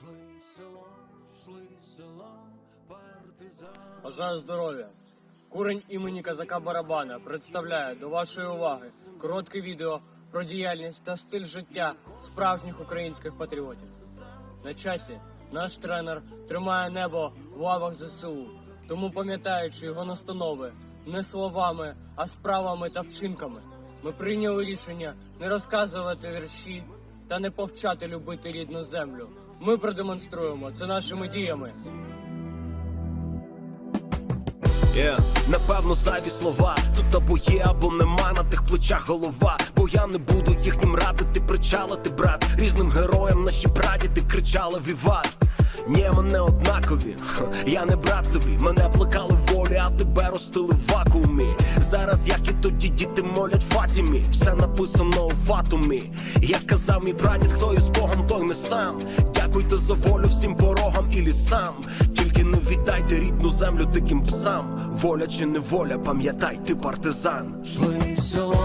Шли селом, шли селом, партизан. Бажаю здоров'я. Курень імені Казака Барабана представляє до вашої уваги коротке відео про діяльність та стиль життя справжніх українських патріотів. На часі наш тренер тримає небо в лавах ЗСУ, тому пам'ятаючи його настанови не словами, а справами та вчинками, ми прийняли рішення не розказувати вірші та не повчати любити рідну землю. Ми продемонструємо це нашими діями. Yeah. Напевно, зайві слова тут або є, або нема на тих плечах голова. Бо я не буду їхнім радити, причалити, брат. Різним героям наші прадіди кричали віват. Ні, ми не однакові. Я не брат тобі, мене плекали волі, а тебе ростили в вакуумі. Зараз, як і тоді, діти молять Фатімі. Все написано у фатумі. Як казав мій прадід, хто із Богом, той не сам. Дякуйте за волю всім порогам і лісам. Тільки не віддайте рідну землю диким псам. Воля чи не воля, пам'ятай, ти партизан. Шли селом,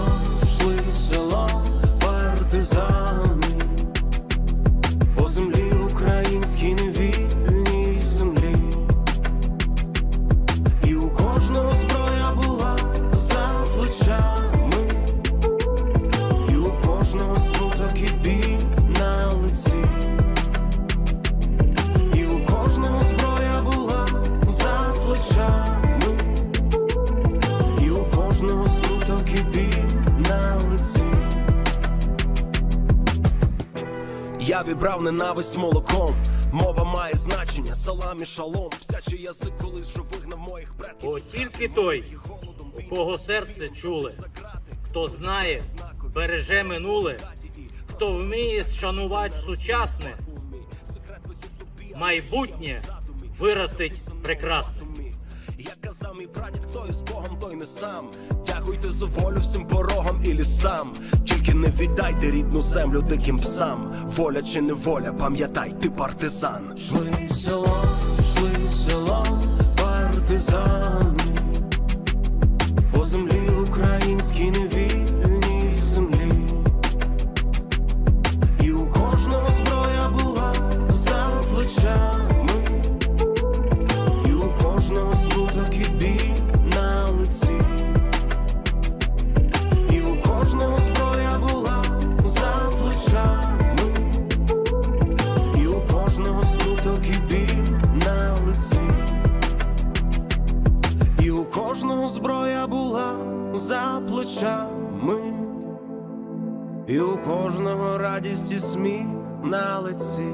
Я вібрав ненависть молоком. Мова має значення, салам і шалом. Псячий язик колись же вигнав моїх предків. Бо тільки той, у кого серце чуле, хто знає, береже минуле, хто вміє шанувати сучасне, майбутнє виростить прекрасне. Як казав мій прадід, хто із Богом, той не сам. Дякуйте за волю всім порогам і лісам. Тільки не віддайте рідну землю диким псам. Воля чи не воля, пам'ятай, ти партизан. Шли село, шли село, партизани. По землі українській невільній кожного зброя була за плечами. І у кожного радість і сміх на лиці.